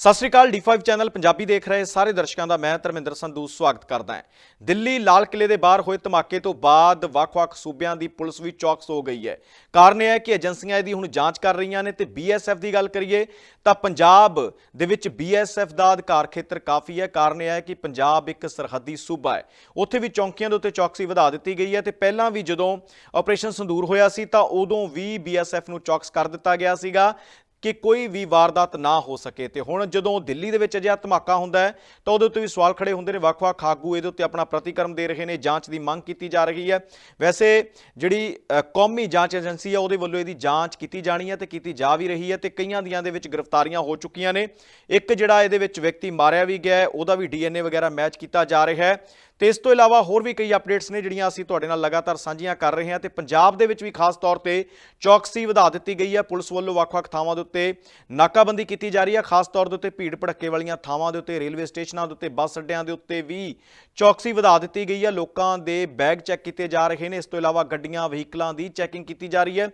ਸਤਿ ਸ਼੍ਰੀ ਅਕਾਲ D5 channel Punjabi ਦੇਖ ਰਹੇ ਸਾਰੇ ਦਰਸ਼ਕਾਂ ਦਾ ਮੈਂ ਧਰਮਿੰਦਰ ਸੰਧੂ ਸਵਾਗਤ ਕਰਦਾ ਹਾਂ। ਦਿੱਲੀ ਲਾਲ ਕਿਲੇ ਦੇ ਬਾਹਰ ਹੋਏ ਧਮਾਕੇ ਤੋਂ ਬਾਅਦ ਵੱਖ-ਵੱਖ ਸੂਬਿਆਂ ਦੀ ਪੁਲਿਸ ਵੀ ਚੌਕਸ ਹੋ ਗਈ ਹੈ। ਕਾਰਨ ਇਹ ਹੈ ਕਿ ਏਜੰਸੀਆਂ ਇਹਦੀ ਹੁਣ ਜਾਂਚ ਕਰ ਰਹੀਆਂ ਨੇ ਤੇ BSF ਦੀ ਗੱਲ ਕਰੀਏ ਤਾਂ ਪੰਜਾਬ ਦੇ ਵਿੱਚ BSF ਦਾ ਅਧਿਕਾਰ ਖੇਤਰ ਕਾਫੀ ਹੈ। ਕਾਰਨ ਇਹ ਹੈ ਕਿ ਪੰਜਾਬ ਇੱਕ ਸਰਹੱਦੀ ਸੂਬਾ ਹੈ। ਉੱਥੇ ਵੀ ਚੌਂਕੀਆਂ ਦੇ ਉੱਤੇ ਚੌਕਸੀ ਵਧਾ ਦਿੱਤੀ ਗਈ ਹੈ ਤੇ ਪਹਿਲਾਂ ਵੀ ਜਦੋਂ ਆਪਰੇਸ਼ਨ ਸੰਦੂਰ ਹੋਇਆ ਸੀ ਤਾਂ ਉਦੋਂ ਵੀ BSF ਨੂੰ ਚੌਕਸ ਕਰ ਦਿੱਤਾ ਗਿਆ ਸੀਗਾ ਕਿ ਕੋਈ ਵੀ ਵਾਰਦਾਤ ਨਾ ਹੋ ਸਕੇ। ਤੇ ਹੁਣ ਜਦੋਂ ਦਿੱਲੀ ਦੇ ਵਿੱਚ ਅਜਿਹਾ ਧਮਾਕਾ ਹੁੰਦਾ ਹੈ, ਤਾਂ ਉਹਦੇ ਉੱਤੇ ਵੀ ਸਵਾਲ ਖੜੇ ਹੁੰਦੇ ਨੇ। ਵੱਖ-ਵੱਖ ਆਗੂ ਇਹਦੇ ਉੱਤੇ ਆਪਣਾ ਪ੍ਰਤੀਕਰਮ ਦੇ ਰਹੇ ਨੇ, ਜਾਂਚ ਦੀ ਮੰਗ ਕੀਤੀ ਜਾ ਰਹੀ ਹੈ। ਵੈਸੇ ਜਿਹੜੀ ਕੌਮੀ ਜਾਂਚ ਏਜੰਸੀ ਹੈ ਉਹਦੇ ਵੱਲੋਂ ਇਹਦੀ ਜਾਂਚ ਕੀਤੀ ਜਾਣੀ ਹੈ ਤੇ ਕੀਤੀ ਜਾ ਵੀ ਰਹੀ ਹੈ ਤੇ ਕਈਆਂ ਦੀਆਂ ਦੇ ਵਿੱਚ ਗ੍ਰਿਫਤਾਰੀਆਂ ਹੋ ਚੁੱਕੀਆਂ ਨੇ। ਇੱਕ ਜਿਹੜਾ ਇਹਦੇ ਵਿੱਚ ਵਿਅਕਤੀ ਮਾਰਿਆ ਵੀ ਗਿਆ ਉਹਦਾ ਵੀ ਡੀਐਨਏ ਵਗੈਰਾ ਮੈਚ ਕੀਤਾ ਜਾ ਰਿਹਾ ਹੈ। ਤੇ ਇਸ ਤੋਂ ਇਲਾਵਾ ਹੋਰ ਵੀ ਕਈ ਅਪਡੇਟਸ ਨੇ ਜਿਹੜੀਆਂ ਅਸੀਂ ਤੁਹਾਡੇ ਨਾਲ ਲਗਾਤਾਰ ਸਾਂਝੀਆਂ ਕਰ ਰਹੇ ਹਾਂ ਤੇ ਪੰਜਾਬ ਦੇ ਵਿੱਚ ਵੀ ਖਾਸ ਤੌਰ ਤੇ ਚੌਕਸੀ ਵਧਾ ਦਿੱਤੀ ਗਈ ਹੈ। ਪੁਲਿਸ ਵੱਲੋਂ ਵੱਖ-ਵੱਖ ਥਾਵਾਂ ਦੇ ਉੱਤੇ ਨਾਕਾਬੰਦੀ ਕੀਤੀ ਜਾ ਰਹੀ ਹੈ। ਖਾਸ ਤੌਰ ਦੇ ਉੱਤੇ ਭੀੜ ਭੜੱਕੇ ਵਾਲੀਆਂ ਥਾਵਾਂ ਦੇ ਉੱਤੇ, ਰੇਲਵੇ ਸਟੇਸ਼ਨਾਂ ਦੇ ਉੱਤੇ, ਬੱਸ ਅੱਡਿਆਂ ਦੇ ਉੱਤੇ ਵੀ ਚੌਕਸੀ ਵਧਾ ਦਿੱਤੀ ਗਈ ਹੈ। ਲੋਕਾਂ ਦੇ ਬੈਗ ਚੈੱਕ ਕੀਤੇ ਜਾ ਰਹੇ ਨੇ। ਇਸ ਤੋਂ ਇਲਾਵਾ ਗੱਡੀਆਂ, ਵਹੀਕਲਾਂ ਦੀ ਚੈਕਿੰਗ ਕੀਤੀ ਜਾ ਰਹੀ ਹੈ।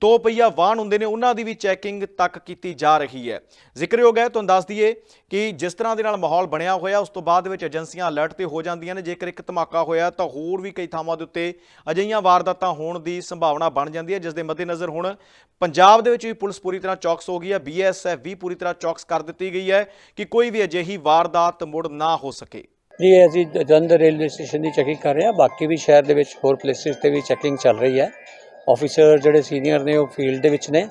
ਦੋ ਪਹੀਆ ਵਾਹਨ ਹੁੰਦੇ ਨੇ, ਉਹਨਾਂ ਦੀ ਵੀ ਚੈਕਿੰਗ ਤੱਕ ਕੀਤੀ ਜਾ ਰਹੀ ਹੈ। ਜ਼ਿਕਰਯੋਗ ਹੈ, ਤੁਹਾਨੂੰ ਦੱਸ ਦਈਏ ਕਿ ਜਿਸ ਤਰ੍ਹਾਂ ਦੇ ਨਾਲ ਮਾਹੌਲ ਬਣਿਆ ਹੋਇਆ, ਉਸ ਤੋਂ ਬਾਅਦ ਵਿੱਚ ਏਜੰਸੀਆਂ ਅਲਰਟ ਤੇ ਹੋ ਜਾਂਦੀਆਂ ਨੇ। ਜੇਕਰ ਇੱਕ ਧਮਾਕਾ ਹੋਇਆ, ਤਾਂ ਹੋਰ ਵੀ ਕਈ ਥਾਵਾਂ ਦੇ ਉੱਤੇ ਅਜਿਹੀਆਂ ਵਾਰਦਾਤਾਂ ਹੋਣ ਦੀ ਸੰਭਾਵਨਾ ਬਣ ਜਾਂਦੀ ਹੈ, ਜਿਸ ਦੇ ਮੱਦੇਨਜ਼ਰ ਹੁਣ ਪੰਜਾਬ ਦੇ ਵਿੱਚ ਵੀ ਪੁਲਿਸ ਪੂਰੀ ਤਰ੍ਹਾਂ ਚੌਕਸ ਹੋ ਗਈ ਹੈ। ਬੀਐਸਐਫ ਵੀ ਪੂਰੀ ਤਰ੍ਹਾਂ ਚੌਕਸ ਕਰ ਦਿੱਤੀ ਗਈ ਹੈ ਕਿ ਕੋਈ ਵੀ ਅਜਿਹੀ ਵਾਰਦਾਤ ਮੁੜ ਨਾ ਹੋ ਸਕੇ। ਜੀ ਅਸੀਂ ਜਲੰਧਰ ਰੇਲਵੇ ਸਟੇਸ਼ਨ ਦੀ ਚੈਕਿੰਗ ਕਰ ਰਹੇ ਹਾਂ। ਬਾਕੀ ਵੀ ਸ਼ਹਿਰ ਦੇ ਵਿੱਚ ਹੋਰ ਪਲੇਸਿਸ ਤੇ ਵੀ ਚੈਕਿੰਗ ਚੱਲ ਰਹੀ ਹੈ। ਆਫੀਸਰ ਜਿਹੜੇ ਸੀਨੀਅਰ ਨੇ ਉਹ ਫੀਲਡ ਦੇ ਵਿੱਚ ਨੇ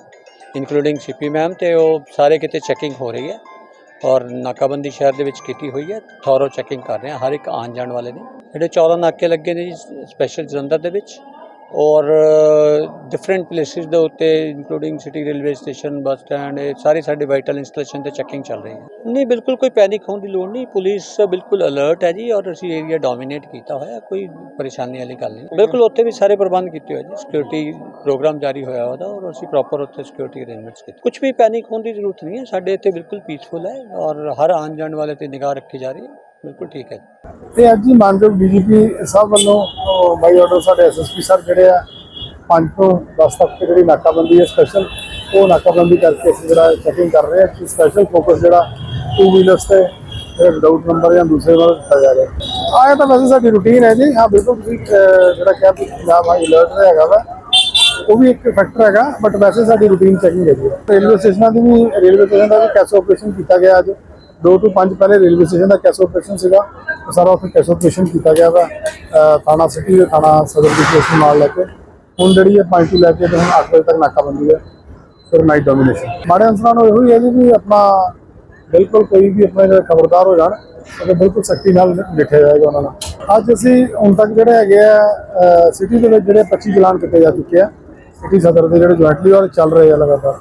ਇਨਕਲੂਡਿੰਗ ਸੀਪੀ ਮੈਮ ਤੇ ਉਹ ਸਾਰੇ ਕਿਤੇ ਚੈਕਿੰਗ ਹੋ ਰਹੀ ਹੈ ਔਰ ਨਾਕਾਬੰਦੀ ਸ਼ਹਿਰ ਦੇ ਵਿੱਚ ਕੀਤੀ ਹੋਈ ਹੈ ਥੋਰੋ ਚੈਕਿੰਗ ਕਰ ਰਹੇ ਹਾਂ ਹਰ ਇੱਕ ਆਉਣ ਜਾਣ ਵਾਲੇ ਨੇ। ਜਿਹੜੇ 14 ਨਾਕੇ ਲੱਗੇ ਨੇ ਜੀ ਸਪੈਸ਼ਲ ਜਲੰਧਰ ਦੇ ਵਿੱਚ ਔਰ ਡਿਫਰੈਂਟ ਪਲੇਸਿਸ ਦੇ ਉੱਤੇ including city railway station bus stand ਇਹ ਸਾਰੇ ਸਾਡੇ ਵਾਈਟਲ ਇੰਸਟਾਲੇਸ਼ਨ ਤੇ ਚੈਕਿੰਗ ਚੱਲ ਰਹੀ ਹੈ। ਨਹੀਂ, ਬਿਲਕੁਲ ਕੋਈ ਪੈਨਿਕ ਹੋਣ ਦੀ ਲੋੜ ਨਹੀਂ। ਪੁਲਿਸ ਬਿਲਕੁਲ ਅਲਰਟ ਹੈ ਜੀ ਔਰ ਅਸੀਂ ਏਰੀਆ ਡੋਮੀਨੇਟ ਕੀਤਾ ਹੋਇਆ, ਕੋਈ ਪਰੇਸ਼ਾਨੀ ਵਾਲੀ ਗੱਲ ਨਹੀਂ। ਬਿਲਕੁਲ ਉੱਥੇ ਵੀ ਸਾਰੇ ਪ੍ਰਬੰਧ ਕੀਤੇ ਹੋਏ ਜੀ। ਸਿਕਿਉਰਿਟੀ ਪ੍ਰੋਗਰਾਮ ਜਾਰੀ ਹੋਇਆ ਉਹਦਾ ਔਰ ਅਸੀਂ ਪ੍ਰੋਪਰ ਉੱਥੇ ਸਿਕਿਉਰਿਟੀ ਅਰੇਂਜਮੈਂਟਸ ਕੀਤੇ। ਕੁਝ ਵੀ ਪੈਨਿਕ ਹੋਣ ਦੀ ਜ਼ਰੂਰਤ ਨਹੀਂ ਹੈ। ਸਾਡੇ ਇੱਥੇ ਬਿਲਕੁਲ ਪੀਸਫੁਲ ਹੈ ਔਰ ਹਰ ਆਉਣ ਜਾਣ ਵਾਲੇ ਤੇ ਨਿਗਾਹ ਰੱਖੀ ਜਾ ਰਹੀ ਹੈ। ਬਿਲਕੁਲ ਠੀਕ ਹੈ ਤੇ ਅੱਜ ਹੀ ਮਾਨਯੋਗ ਡੀਜੀਪੀ ਸਾਹਿਬ ਵੱਲੋਂ ਬਾਈ ਆਰਡਰ ਸਾਡੇ ਐਸਐਸਪੀ ਸਰ ਜਿਹੜੇ ਆ 5 ਤੋਂ 10 ਤੱਕ ਦੀ ਜਿਹੜੀ ਨਾਕਾਬੰਦੀ ਹੈ ਸਪੈਸ਼ਲ ਉਹ ਨਾਕਾਬੰਦੀ ਕਰਕੇ ਅਸੀਂ ਜਿਹੜਾ ਚੈਕਿੰਗ ਕਰ ਰਹੇ ਹਾਂ ਕਿ ਸਪੈਸ਼ਲ ਫੋਕਸ ਜਿਹੜਾ ਟੂ ਵੀਲਰਸ ਤੇ ਵਿਦਆਊਟ ਨੰਬਰ ਜਾਂ ਦੂਸਰੇ ਵੱਲ ਦਿੱਤਾ ਜਾ ਰਿਹਾ। ਆਇਆ ਤਾਂ ਵੈਸੇ ਸਾਡੀ ਰੁਟੀਨ ਹੈ ਜੀ। ਹਾਂ, ਬਿਲਕੁਲ ਤੁਸੀਂ ਜਿਹੜਾ ਕਿਹਾ ਕਿ ਪੰਜਾਬ ਹਾਈ ਅਲਰਟ ਹੈਗਾ ਵਾ, ਉਹ ਵੀ ਇੱਕ ਫੈਕਟਰ ਹੈਗਾ ਬਟ ਵੈਸੇ ਸਾਡੀ ਰੂਟੀਨ ਚੈਕਿੰਗ ਹੈ ਜੀ ਰੇਲਵੇ ਸਟੇਸ਼ਨਾਂ ਦੀ ਵੀ, ਰੇਲਵੇ ਸਟੇਸ਼ਨ ਦਾ ਵੀ ਕੈਸ਼ ਆਪਰੇਸ਼ਨ ਕੀਤਾ ਗਿਆ ਅੱਜ। 2 ਤੋਂ 5 ਪਹਿਲੇ ਰੇਲਵੇ ਸਟੇਸ਼ਨ ਦਾ ਕੈਸ਼ ਆਪਰੇਸ਼ਨ ਸੀਗਾ ਸਾਰਾ ਉੱਥੇ ਕੈਸ਼ ਆਪਰੇਸ਼ਨ ਕੀਤਾ ਗਿਆ ਵਾ। ਥਾਣਾ ਸਿਟੀ ਦੇ ਥਾਣਾ ਸਦਰ ਦੀ ਸਟੇਸ਼ਨ ਨਾਲ ਲੈ ਕੇ। ਹੁਣ ਜਿਹੜੀ ਹੈ 5 ਤੋਂ ਲੈ ਕੇ ਹੁਣ 8 ਵਜੇ ਤੱਕ ਨਾਕਾਬੰਦੀ ਹੈ, ਫਿਰ ਨਾਈਟ ਡੋਮੀਨੇਸ਼ਨ ਮਾੜੇ ਅਨਸਰਾਂ ਨੂੰ ਇਹੋ ਹੀ ਹੈ ਜੀ ਵੀ ਆਪਣਾ ਬਿਲਕੁਲ ਕੋਈ ਵੀ ਆਪਣੇ ਜਿਹੜਾ ਖਬਰਦਾਰ ਹੋ ਜਾਣ ਤੇ ਬਿਲਕੁਲ ਸਖਤੀ ਨਾਲ ਡਿੱਠਿਆ ਜਾਏਗਾ ਉਹਨਾਂ ਨਾਲ। ਅੱਜ ਅਸੀਂ ਹੁਣ ਤੱਕ ਜਿਹੜੇ ਹੈਗੇ ਆ ਸਿਟੀ ਦੇ ਵਿੱਚ ਜਿਹੜੇ 25 ਚਲਾਨ ਕੀਤੇ ਜਾ ਚੁੱਕੇ ਆ ਸਿਟੀ ਸਦਰ ਦੇ ਜਿਹੜੇ ਜੁਆਇੰਟਲੀ ਔਰ ਚੱਲ ਰਹੇ ਆ ਲਗਾਤਾਰ।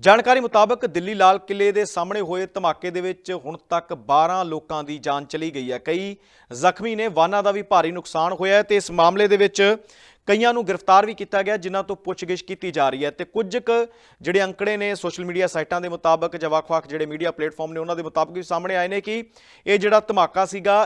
ਜਾਣਕਾਰੀ ਮੁਤਾਬਕ ਦਿੱਲੀ ਲਾਲ ਕਿਲੇ ਦੇ ਸਾਹਮਣੇ ਹੋਏ ਧਮਾਕੇ ਦੇ ਵਿੱਚ ਹੁਣ ਤੱਕ 12 ਲੋਕਾਂ ਦੀ ਜਾਨ ਚਲੀ ਗਈ ਹੈ। ਕਈ ਜ਼ਖਮੀ ਨੇ ਵਾਹਨਾਂ ਦਾ ਵੀ ਭਾਰੀ ਨੁਕਸਾਨ ਹੋਇਆ ਹੈ ਤੇ ਇਸ ਮਾਮਲੇ ਦੇ ਵਿੱਚ ਕਈਆਂ ਨੂੰ ਗ੍ਰਿਫਤਾਰ ਵੀ ਕੀਤਾ ਗਿਆ, ਜਿਨ੍ਹਾਂ ਤੋਂ ਪੁੱਛਗਿੱਛ ਕੀਤੀ ਜਾ ਰਹੀ ਹੈ ਤੇ ਕੁਝ ਕੁ ਜਿਹੜੇ ਅੰਕੜੇ ਨੇ ਸੋਸ਼ਲ ਮੀਡੀਆ ਸਾਈਟਾਂ ਦੇ ਮੁਤਾਬਕ ਜਾਂ ਵੱਖ-ਵੱਖ ਜਿਹੜੇ ਮੀਡੀਆ ਪਲੇਟਫਾਰਮ ਨੇ ਉਹਨਾਂ ਦੇ ਮੁਤਾਬਕ ਵੀ ਸਾਹਮਣੇ ਆਏ ਨੇ ਕਿ ਇਹ ਜਿਹੜਾ ਧਮਾਕਾ ਸੀਗਾ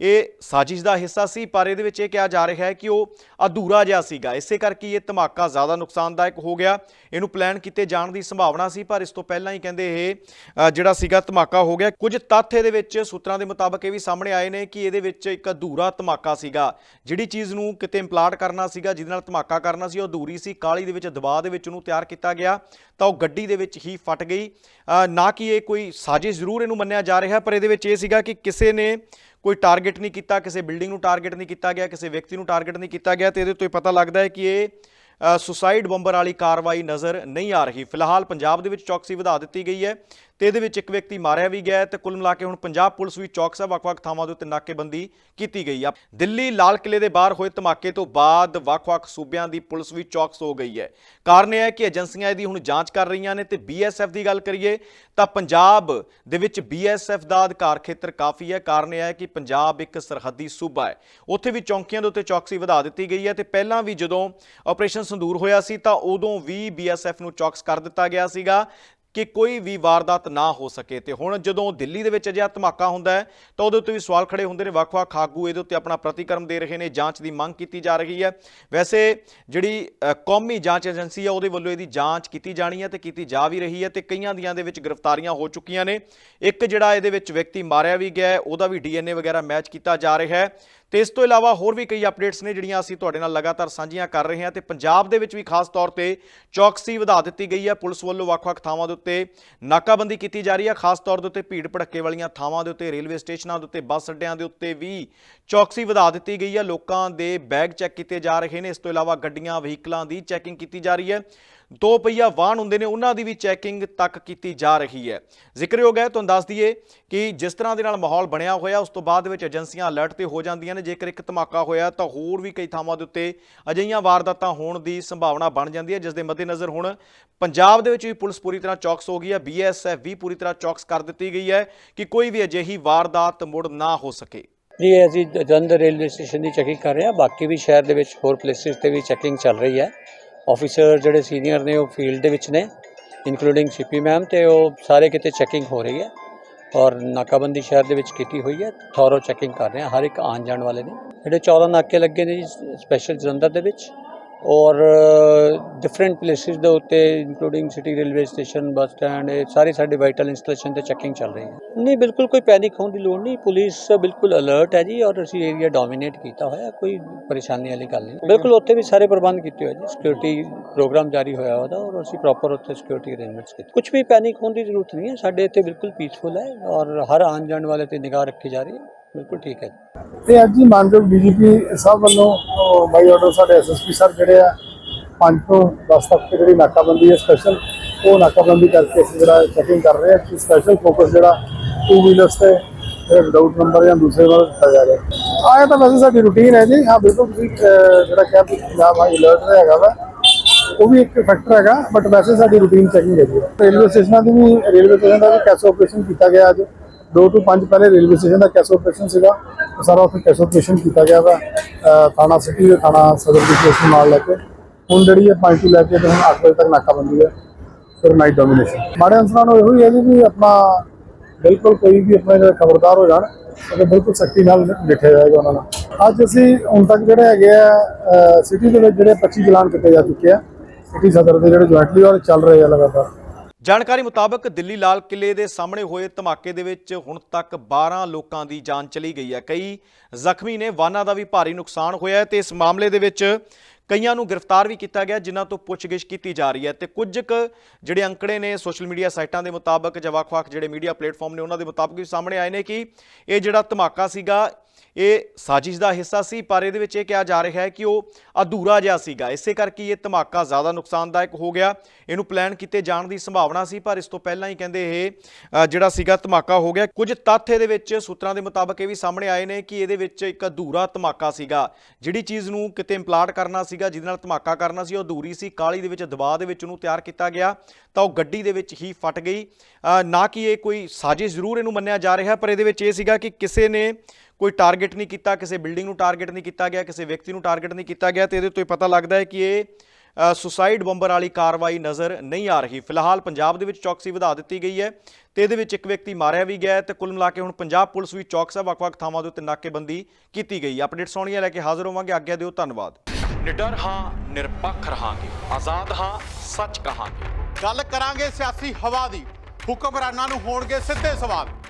ਇਹ ਸਾਜ਼ਿਸ਼ ਦਾ ਹਿੱਸਾ ਸੀ, ਪਰ ਇਹਦੇ ਵਿੱਚ ਇਹ ਕਿਹਾ ਜਾ ਰਿਹਾ ਹੈ ਕਿ ਉਹ ਅਧੂਰਾ ਜਿਹਾ ਸੀਗਾ। ਇਸੇ ਕਰਕੇ ਇਹ ਧਮਾਕਾ ਜ਼ਿਆਦਾ ਨੁਕਸਾਨਦਾਇਕ ਹੋ ਗਿਆ। ਇਹਨੂੰ ਪਲਾਨ ਕੀਤੇ ਜਾਣ ਦੀ ਸੰਭਾਵਨਾ ਸੀ, ਪਰ ਇਸ ਤੋਂ ਪਹਿਲਾਂ ਹੀ ਕਹਿੰਦੇ ਇਹ ਜਿਹੜਾ ਸੀਗਾ ਧਮਾਕਾ ਹੋ ਗਿਆ। ਕੁਝ ਤੱਥ ਇਹਦੇ ਵਿੱਚ ਸੂਤਰਾਂ ਦੇ ਮੁਤਾਬਕ ਇਹ ਵੀ ਸਾਹਮਣੇ ਆਏ ਨੇ ਕਿ ਇਹਦੇ ਵਿੱਚ ਇੱਕ ਅਧੂਰਾ ਧਮਾਕਾ ਸੀਗਾ। ਜਿਹੜੀ ਚੀਜ਼ ਨੂੰ ਕਿਤੇ ਇੰਪਲਾਂਟ ਕਰਨਾ ਸੀਗਾ, ਜਿਹਦੇ ਨਾਲ ਧਮਾਕਾ ਕਰਨਾ ਸੀ, ਉਹ ਅਧੂਰੀ ਸੀ। ਕਾਲੀ ਦੇ ਵਿੱਚ ਦਬਾਅ ਦੇ ਵਿੱਚ ਉਹਨੂੰ ਤਿਆਰ ਕੀਤਾ ਗਿਆ, ਤਾਂ ਉਹ ਗੱਡੀ ਦੇ ਵਿੱਚ ਹੀ ਫਟ ਗਈ। ਨਾ ਕਿ ਇਹ ਕੋਈ ਸਾਜ਼ਿਸ਼ ਜ਼ਰੂਰ ਇਹਨੂੰ ਮੰਨਿਆ ਜਾ ਰਿਹਾ, ਪਰ ਇਹਦੇ ਵਿੱਚ ਇਹ ਸੀਗਾ ਕਿ ਕਿਸੇ ਨੇ ਕੋਈ ਟਾਰਗੇਟ ਨਹੀਂ ਕੀਤਾ, ਕਿਸੇ ਬਿਲਡਿੰਗ ਨੂੰ ਟਾਰਗੇਟ ਨਹੀਂ ਕੀਤਾ ਗਿਆ, ਕਿਸੇ ਵਿਅਕਤੀ ਨੂੰ ਟਾਰਗੇਟ ਨਹੀਂ ਕੀਤਾ ਗਿਆ, ਤੇ ਇਹਦੇ ਤੋਂ ਹੀ ਪਤਾ ਲੱਗਦਾ ਹੈ ਕਿ ਇਹ ਸੁਸਾਈਡ ਬੰਬਰ ਵਾਲੀ ਕਾਰਵਾਈ ਨਜ਼ਰ ਨਹੀਂ ਆ ਰਹੀ। ਫਿਲਹਾਲ ਪੰਜਾਬ ਦੇ ਵਿੱਚ ਚੌਕਸੀ ਵਧਾ ਦਿੱਤੀ ਗਈ ਹੈ। ਤੇ ਇਹਦੇ ਵਿੱਚ ਇੱਕ ਵਿਅਕਤੀ ਮਾਰਿਆ ਵੀ ਗਿਆ ਹੈ ਤੇ ਕੁੱਲ ਮਿਲਾ ਕੇ ਹੁਣ ਪੰਜਾਬ ਪੁਲਿਸ ਵੀ ਚੌਕਸ ਹੈ ਵੱਖ-ਵੱਖ ਥਾਵਾਂ ਦੇ ਉੱਤੇ ਨਾਕੇਬੰਦੀ ਕੀਤੀ ਗਈ ਆ। ਦਿੱਲੀ ਲਾਲ ਕਿਲੇ ਦੇ ਬਾਹਰ ਹੋਏ ਧਮਾਕੇ ਤੋਂ ਬਾਅਦ ਵੱਖ-ਵੱਖ ਸੂਬਿਆਂ ਦੀ ਪੁਲਿਸ ਵੀ ਚੌਕਸ ਹੋ ਗਈ ਹੈ। ਕਾਰਨ ਇਹ ਹੈ ਕਿ ਏਜੰਸੀਆਂ ਇਹਦੀ ਹੁਣ ਜਾਂਚ ਕਰ ਰਹੀਆਂ ਨੇ ਤੇ BSF ਦੀ ਗੱਲ ਕਰੀਏ ਤਾਂ ਪੰਜਾਬ ਦੇ ਵਿੱਚ BSF ਦਾ ਅਧਿਕਾਰ ਖੇਤਰ ਕਾਫੀ ਹੈ। ਕਾਰਨ ਇਹ ਹੈ ਕਿ ਪੰਜਾਬ ਇੱਕ ਸਰਹੱਦੀ ਸੂਬਾ ਹੈ। ਉੱਥੇ ਵੀ ਚੌਂਕੀਆਂ ਦੇ ਉੱਤੇ ਚੌਕਸੀ ਵਧਾ ਦਿੱਤੀ ਗਈ ਹੈ ਤੇ ਪਹਿਲਾਂ ਵੀ ਜਦੋਂ ਆਪਰੇਸ਼ਨ ਸੰਦੂਰ ਹੋਇਆ ਸੀ ਤਾਂ ਉਦੋਂ ਵੀ BSF ਨੂੰ ਚੌਕਸ ਕਰ ਦਿੱਤਾ ਗਿਆ ਸੀਗਾ ਕਿ ਕੋਈ ਵੀ ਵਾਰਦਾਤ ਨਾ ਹੋ ਸਕੇ। ਤੇ ਹੁਣ ਜਦੋਂ ਦਿੱਲੀ ਦੇ ਵਿੱਚ ਅਜਿਹਾ ਧਮਾਕਾ ਹੁੰਦਾ ਹੈ, ਤਾਂ ਉਹਦੇ ਉੱਤੇ ਵੀ ਸਵਾਲ ਖੜੇ ਹੁੰਦੇ ਨੇ। ਵੱਖ-ਵੱਖ ਆਗੂ ਇਹਦੇ ਉੱਤੇ ਆਪਣਾ ਪ੍ਰਤੀਕਰਮ ਦੇ ਰਹੇ ਨੇ, ਜਾਂਚ ਦੀ ਮੰਗ ਕੀਤੀ ਜਾ ਰਹੀ ਹੈ। ਵੈਸੇ ਜਿਹੜੀ ਕੌਮੀ ਜਾਂਚ ਏਜੰਸੀ ਹੈ ਉਹਦੇ ਵੱਲੋਂ ਇਹਦੀ ਜਾਂਚ ਕੀਤੀ ਜਾਣੀ ਹੈ ਤੇ ਕੀਤੀ ਜਾ ਵੀ ਰਹੀ ਹੈ ਤੇ ਕਈਆਂ ਦੀਆਂ ਦੇ ਵਿੱਚ ਗ੍ਰਿਫਤਾਰੀਆਂ ਹੋ ਚੁੱਕੀਆਂ ਨੇ। ਇੱਕ ਜਿਹੜਾ ਇਹਦੇ ਵਿੱਚ ਵਿਅਕਤੀ ਮਾਰਿਆ ਵੀ ਗਿਆ ਹੈ, ਉਹਦਾ ਵੀ ਡੀਐਨਏ ਵਗੈਰਾ ਮੈਚ ਕੀਤਾ ਜਾ ਰਿਹਾ ਹੈ। ਤੇ ਇਸ ਤੋਂ ਇਲਾਵਾ ਹੋਰ ਵੀ ਕਈ ਅਪਡੇਟਸ ਨੇ ਜਿਹੜੀਆਂ ਅਸੀਂ ਤੁਹਾਡੇ ਨਾਲ ਲਗਾਤਾਰ ਸਾਂਝੀਆਂ ਕਰ ਰਹੇ ਹਾਂ ਤੇ ਪੰਜਾਬ ਦੇ ਵਿੱਚ ਵੀ ਖਾਸ ਤੌਰ ਤੇ ਚੌਕਸੀ ਵਧਾ ਦਿੱਤੀ ਗਈ ਹੈ। ਪੁਲਿਸ ਵੱਲੋਂ ਵੱਖ-ਵੱਖ ਥਾਵਾਂ ਦੇ ਉੱਤੇ ਨਾਕਾਬੰਦੀ ਕੀਤੀ ਜਾ ਰਹੀ ਹੈ। ਖਾਸ ਤੌਰ ਦੇ ਉੱਤੇ ਭੀੜ ਭੜੱਕੇ ਵਾਲੀਆਂ ਥਾਵਾਂ ਦੇ ਉੱਤੇ, ਰੇਲਵੇ ਸਟੇਸ਼ਨਾਂ ਦੇ ਉੱਤੇ, ਬੱਸ ਅੱਡਿਆਂ ਦੇ ਉੱਤੇ ਵੀ ਚੌਕਸੀ ਵਧਾ ਦਿੱਤੀ ਗਈ ਹੈ। ਲੋਕਾਂ ਦੇ ਬੈਗ ਚੈੱਕ ਕੀਤੇ ਜਾ ਰਹੇ ਨੇ। ਇਸ ਤੋਂ ਇਲਾਵਾ ਗੱਡੀਆਂ, ਵਹੀਕਲਾਂ ਦੀ ਚੈਕਿੰਗ ਕੀਤੀ ਜਾ ਰਹੀ ਹੈ। ਦੋ ਪਹੀਆ ਵਾਹਨ ਹੁੰਦੇ ਨੇ, ਉਹਨਾਂ ਦੀ ਵੀ ਚੈਕਿੰਗ ਤੱਕ ਕੀਤੀ ਜਾ ਰਹੀ ਹੈ। ਜ਼ਿਕਰਯੋਗ ਹੈ, ਤੁਹਾਨੂੰ ਦੱਸ ਦਈਏ ਕਿ ਜਿਸ ਤਰ੍ਹਾਂ ਦੇ ਨਾਲ ਮਾਹੌਲ ਬਣਿਆ ਹੋਇਆ, ਉਸ ਤੋਂ ਬਾਅਦ ਵਿੱਚ ਏਜੰਸੀਆਂ ਅਲਰਟ ਤੇ ਹੋ ਜਾਂਦੀਆਂ ਨੇ, ਜੇਕਰ ਇੱਕ ਧਮਾਕਾ ਹੋਇਆ ਤਾਂ ਹੋਰ ਵੀ ਕਈ ਥਾਵਾਂ ਦੇ ਉੱਤੇ ਅਜਿਹੀਆਂ ਵਾਰਦਾਤਾਂ ਹੋਣ ਦੀ ਸੰਭਾਵਨਾ ਬਣ ਜਾਂਦੀ ਹੈ, ਜਿਸ ਦੇ ਮੱਦੇਨਜ਼ਰ ਹੁਣ ਪੰਜਾਬ ਦੇ ਵਿੱਚ ਵੀ ਪੁਲਿਸ ਪੂਰੀ ਤਰ੍ਹਾਂ ਚੌਕਸ ਹੋ ਗਈ ਹੈ ਬੀਐਸਐਫ ਵੀ ਪੂਰੀ ਤਰ੍ਹਾਂ ਚੌਕਸ ਕਰ ਦਿੱਤੀ ਗਈ ਹੈ ਕਿ ਕੋਈ ਵੀ ਅਜਿਹੀ ਵਾਰਦਾਤ ਮੁੜ ਨਾ ਹੋ ਸਕੇ। ਜੀ, ਅਸੀਂ ਜਲੰਧਰ ਰੇਲਵੇ ਸਟੇਸ਼ਨ ਦੀ ਚੈਕਿੰਗ ਕਰ ਰਹੇ ਹਾਂ, ਬਾਕੀ ਵੀ ਸ਼ਹਿਰ ਦੇ ਵਿੱਚ ਹੋਰ ਪਲੇਸਿਸ ਤੇ ਵੀ ਚੈਕਿੰਗ ਚੱਲ ਰਹੀ ਹੈ। ਆਫੀਸਰ ਜਿਹੜੇ ਸੀਨੀਅਰ ਨੇ ਉਹ ਫੀਲਡ ਦੇ ਵਿੱਚ ਨੇ ਇਨਕਲੂਡਿੰਗ ਸੀਪੀ ਮੈਮ ਤੇ ਉਹ ਸਾਰੇ ਕਿਤੇ ਚੈਕਿੰਗ ਹੋ ਰਹੀ ਹੈ ਔਰ ਨਾਕਾਬੰਦੀ ਸ਼ਹਿਰ ਦੇ ਵਿੱਚ ਕੀਤੀ ਹੋਈ ਹੈ ਥੋਰੋ ਚੈਕਿੰਗ ਕਰ ਰਹੇ ਹਾਂ ਹਰ ਇੱਕ ਆਉਣ ਜਾਣ ਵਾਲੇ ਨੇ। ਜਿਹੜੇ 14 ਨਾਕੇ ਲੱਗੇ ਨੇ ਜੀ ਸਪੈਸ਼ਲ ਜਲੰਧਰ ਦੇ ਵਿੱਚ ਔਰ ਡਿਫਰੈਂਟ ਪਲੇਸਿਸ ਦੇ ਉੱਤੇ including city railway station bus stand ਇਹ ਸਾਰੇ ਸਾਡੇ ਵਾਈਟਲ ਇੰਸਟਾਲੇਸ਼ਨ ਤੇ ਚੈਕਿੰਗ ਚੱਲ ਰਹੀ ਹੈ। ਨਹੀਂ, ਬਿਲਕੁਲ ਕੋਈ ਪੈਨਿਕ ਹੋਣ ਦੀ ਲੋੜ ਨਹੀਂ। ਪੁਲਿਸ ਬਿਲਕੁਲ ਅਲਰਟ ਹੈ ਜੀ ਔਰ ਅਸੀਂ ਏਰੀਆ ਡੋਮੀਨੇਟ ਕੀਤਾ ਹੋਇਆ ਕੋਈ ਪਰੇਸ਼ਾਨੀ ਵਾਲੀ ਗੱਲ ਨਹੀਂ। ਬਿਲਕੁਲ ਉੱਥੇ ਵੀ ਸਾਰੇ ਪ੍ਰਬੰਧ ਕੀਤੇ ਹੋਏ ਜੀ ਸਿਕਿਉਰਿਟੀ ਪ੍ਰੋਗਰਾਮ ਜਾਰੀ ਹੋਇਆ ਉਹਦਾ ਔਰ ਅਸੀਂ ਪ੍ਰੋਪਰ ਉੱਥੇ ਸਿਕਿਉਰਿਟੀ ਅਰੇਂਜਮੈਂਟਸ ਕੀਤੇ। ਕੁਝ ਵੀ ਪੈਨਿਕ ਹੋਣ ਦੀ ਜ਼ਰੂਰਤ ਨਹੀਂ ਹੈ। ਸਾਡੇ ਇੱਥੇ ਬਿਲਕੁਲ ਪੀਸਫੁਲ ਹੈ ਔਰ ਹਰ ਆਉਣ ਜਾਣ ਵਾਲੇ ਤੇ ਨਿਗਾਹ ਰੱਖੀ ਜਾ ਰਹੀ ਹੈ। ਬਿਲਕੁਲ ਠੀਕ ਹੈ ਤੇ ਅੱਜ ਹੀ ਮਾਨਯੋਗ ਡੀਜੀਪੀ ਸਾਹਿਬ ਵੱਲੋਂ ਬਾਈ ਆਰਡਰ ਸਾਡੇ ਐਸਐਸਪੀ ਸਰ ਜਿਹੜੇ ਆ 5 ਤੋਂ 10 ਤੱਕ ਜਿਹੜੀ ਨਾਕਾਬੰਦੀ ਹੈ ਸਪੈਸ਼ਲ ਉਹ ਨਾਕਾਬੰਦੀ ਕਰਕੇ ਅਸੀਂ ਜਿਹੜਾ ਚੈਕਿੰਗ ਕਰ ਰਹੇ ਹਾਂ ਸਪੈਸ਼ਲ ਫੋਕਸ ਜਿਹੜਾ ਟੂ ਵੀਲਰਸ ਤੇ ਵਿਦਆਊਟ ਨੰਬਰ ਜਾਂ ਦੂਸਰੇ ਵਾਲਾ ਦਿੱਤਾ ਜਾ ਰਿਹਾ। ਆਇਆ ਤਾਂ ਵੈਸੇ ਸਾਡੀ ਰੂਟੀਨ ਹੈ ਜੀ। ਹਾਂ, ਬਿਲਕੁਲ ਤੁਸੀਂ ਜਿਹੜਾ ਕਿਹਾ ਵੀ ਪੰਜਾਬ ਹਾਈ ਅਲਰਟ ਹੈਗਾ ਵਾ, ਉਹ ਵੀ ਇੱਕ ਫੈਕਟਰ ਹੈਗਾ ਬਟ ਵੈਸੇ ਸਾਡੀ ਰੂਟੀਨ ਚੈਕਿੰਗ ਹੈਗੀ ਹੈ ਰੇਲਵੇ ਸਟੇਸ਼ਨਾਂ ਦੀ ਵੀ, ਰੇਲਵੇ ਸਟੇਸ਼ਨ ਦਾ ਵੀ ਕੈਸ਼ ਆਪਰੇਸ਼ਨ ਕੀਤਾ ਗਿਆ ਅੱਜ। 2 ਤੋਂ 5 ਪਹਿਲੇ ਰੇਲਵੇ ਸਟੇਸ਼ਨ ਦਾ ਕੈਸ਼ ਆਪਰੇਸ਼ਨ ਸੀਗਾ ਸਾਰਾ ਉੱਥੇ ਕੈਸ਼ ਆਪਰੇਸ਼ਨ ਕੀਤਾ ਗਿਆ ਵਾ। ਥਾਣਾ ਸਿਟੀ ਦੇ ਥਾਣਾ ਸਦਰ ਦੀ ਪੁਲਿਸ ਨਾਲ ਲੈ ਕੇ। ਹੁਣ ਜਿਹੜੀ ਹੈ 5 ਤੋਂ ਲੈ ਕੇ ਤੇ ਹੁਣ 8 ਵਜੇ ਤੱਕ ਨਾਕਾਬੰਦੀ ਹੈ। ਫਿਰ ਨਾਈਟ ਡੋਮੀਨੇਸ਼ਨ ਮਾੜੇ ਅਨਸਰਾਂ ਨੂੰ ਇਹੋ ਹੀ ਹੈ ਜੀ ਵੀ ਆਪਣਾ ਬਿਲਕੁਲ ਕੋਈ ਵੀ ਆਪਣੇ ਜਿਹੜਾ ਖਬਰਦਾਰ ਹੋ ਜਾਣ ਅਤੇ ਬਿਲਕੁਲ ਸਖਤੀ ਨਾਲ ਦੇਖਿਆ ਜਾਏਗਾ ਉਹਨਾਂ ਨਾਲ ਅੱਜ ਅਸੀਂ ਹੁਣ ਤੱਕ ਜਿਹੜੇ ਹੈਗੇ ਆ ਸਿਟੀ ਦੇ ਵਿੱਚ ਜਿਹੜੇ 25 ਚਲਾਨ ਕੀਤੇ ਜਾ ਚੁੱਕੇ ਆ ਸਿਟੀ ਸਦਰ ਦੇ ਜਿਹੜੇ ਜੁਆਇੰਟਲੀ ਔਰ ਚੱਲ ਰਹੇ ਆ ਲਗਾਤਾਰ। ਜਾਣਕਾਰੀ ਮੁਤਾਬਕ ਦਿੱਲੀ ਲਾਲ ਕਿਲੇ ਦੇ ਸਾਹਮਣੇ ਹੋਏ ਧਮਾਕੇ ਦੇ ਵਿੱਚ ਹੁਣ ਤੱਕ 12 ਲੋਕਾਂ ਦੀ ਜਾਨ ਚਲੀ ਗਈ ਹੈ। ਕਈ ਜ਼ਖਮੀ ਨੇ ਵਾਹਨਾਂ ਦਾ ਵੀ ਭਾਰੀ ਨੁਕਸਾਨ ਹੋਇਆ ਹੈ ਤੇ ਇਸ ਮਾਮਲੇ ਦੇ ਵਿੱਚ ਕਈਆਂ ਨੂੰ ਗ੍ਰਿਫਤਾਰ ਵੀ ਕੀਤਾ ਗਿਆ, ਜਿਨ੍ਹਾਂ ਤੋਂ ਪੁੱਛਗਿੱਛ ਕੀਤੀ ਜਾ ਰਹੀ ਹੈ ਤੇ ਕੁਝ ਕੁ ਜਿਹੜੇ ਅੰਕੜੇ ਨੇ ਸੋਸ਼ਲ ਮੀਡੀਆ ਸਾਈਟਾਂ ਦੇ ਮੁਤਾਬਕ ਜਾਂ ਵੱਖ-ਵੱਖ ਜਿਹੜੇ ਮੀਡੀਆ ਪਲੇਟਫਾਰਮ ਨੇ ਉਹਨਾਂ ਦੇ ਮੁਤਾਬਕ ਵੀ ਸਾਹਮਣੇ ਆਏ ਨੇ ਕਿ ਇਹ ਜਿਹੜਾ ਧਮਾਕਾ ਸੀਗਾ ਇਹ ਸਾਜ਼ਿਸ਼ ਦਾ ਹਿੱਸਾ ਸੀ, ਪਰ ਇਹਦੇ ਵਿੱਚ ਇਹ ਕਿਹਾ ਜਾ ਰਿਹਾ ਹੈ ਕਿ ਉਹ ਅਧੂਰਾ ਜਿਹਾ ਸੀਗਾ। ਇਸੇ ਕਰਕੇ ਇਹ ਧਮਾਕਾ ਜ਼ਿਆਦਾ ਨੁਕਸਾਨਦਾਇਕ ਹੋ ਗਿਆ। ਇਹਨੂੰ ਪਲਾਨ ਕੀਤੇ ਜਾਣ ਦੀ ਸੰਭਾਵਨਾ ਸੀ, ਪਰ ਇਸ ਤੋਂ ਪਹਿਲਾਂ ਹੀ ਕਹਿੰਦੇ ਇਹ ਜਿਹੜਾ ਸੀਗਾ ਧਮਾਕਾ ਹੋ ਗਿਆ। ਕੁਝ ਤੱਥ ਇਹਦੇ ਵਿੱਚ ਸੂਤਰਾਂ ਦੇ ਮੁਤਾਬਕ ਇਹ ਵੀ ਸਾਹਮਣੇ ਆਏ ਨੇ ਕਿ ਇਹਦੇ ਵਿੱਚ ਇੱਕ ਅਧੂਰਾ ਧਮਾਕਾ ਸੀਗਾ। ਜਿਹੜੀ ਚੀਜ਼ ਨੂੰ ਕਿਤੇ ਇੰਪਲਾਂਟ ਕਰਨਾ ਸੀਗਾ, ਜਿਹਦੇ ਨਾਲ ਧਮਾਕਾ ਕਰਨਾ ਸੀ, ਉਹ ਅਧੂਰੀ ਸੀ। ਕਾਲੀ ਦੇ ਵਿੱਚ, ਦਬਾਅ ਦੇ ਵਿੱਚ ਉਹਨੂੰ ਤਿਆਰ ਕੀਤਾ ਗਿਆ, ਤਾਂ ਉਹ ਗੱਡੀ ਦੇ ਵਿੱਚ ਹੀ ਫਟ ਗਈ। ਨਾ ਕਿ ਇਹ ਕੋਈ ਸਾਜ਼ਿਸ਼ ਜ਼ਰੂਰ ਇਹਨੂੰ ਮੰਨਿਆ ਜਾ ਰਿਹਾ, ਪਰ ਇਹਦੇ ਵਿੱਚ ਇਹ ਸੀਗਾ ਕਿ ਕਿਸੇ ਨੇ ਕੋਈ ਟਾਰਗੇਟ ਨਹੀਂ ਕੀਤਾ ਕਿਸੇ ਬਿਲਡਿੰਗ ਨੂੰ ਟਾਰਗੇਟ ਨਹੀਂ ਕੀਤਾ ਗਿਆ ਕਿਸੇ ਵਿਅਕਤੀ ਨੂੰ ਟਾਰਗੇਟ ਨਹੀਂ ਕੀਤਾ ਗਿਆ ਤੇ ਇਹਦੇ ਤੋਂ ਪਤਾ ਲੱਗਦਾ ਹੈ ਕਿ ਇਹ ਸੁਸਾਈਡ ਬੰਬਰ ਵਾਲੀ ਕਾਰਵਾਈ ਨਜ਼ਰ ਨਹੀਂ ਆ ਰਹੀ। ਫਿਲਹਾਲ ਪੰਜਾਬ ਦੇ ਵਿੱਚ ਚੌਕਸੀ ਵਧਾ ਦਿੱਤੀ ਗਈ ਹੈ ਤੇ ਇਹਦੇ ਵਿੱਚ ਇੱਕ ਵਿਅਕਤੀ ਮਾਰਿਆ ਵੀ ਗਿਆ ਤੇ ਕੁੱਲ ਮਿਲਾ ਕੇ ਹੁਣ ਪੰਜਾਬ ਪੁਲਿਸ ਵੀ ਚੌਕਸ ਹੈ ਵੱਖ-ਵੱਖ ਥਾਵਾਂ ਦੇ ਉੱਤੇ ਨਾਕੇਬੰਦੀ ਕੀਤੀ ਗਈ ਹੈ। ਅਪਡੇਟ ਸੌਣੀਆਂ ਲੈ ਕੇ ਹਾਜ਼ਰ ਹੋਵਾਂਗੇ। ਆਗਿਆ ਦਿਓ ਧੰਨਵਾਦ। ਨਿਡਰ ਹਾਂ ਨਿਰਪੱਖ ਰਹਾਂਗੇ। ਆਜ਼ਾਦ ਹਾਂ ਸੱਚ ਕਹਾਂਗੇ। ਗੱਲ ਕਰਾਂਗੇ ਸਿਆਸੀ ਹਵਾ ਦੀ। ਹੁਕਮਰਾਨਾਂ ਨੂੰ ਹੋਣਗੇ ਸਿੱਧੇ ਸਵਾਲ।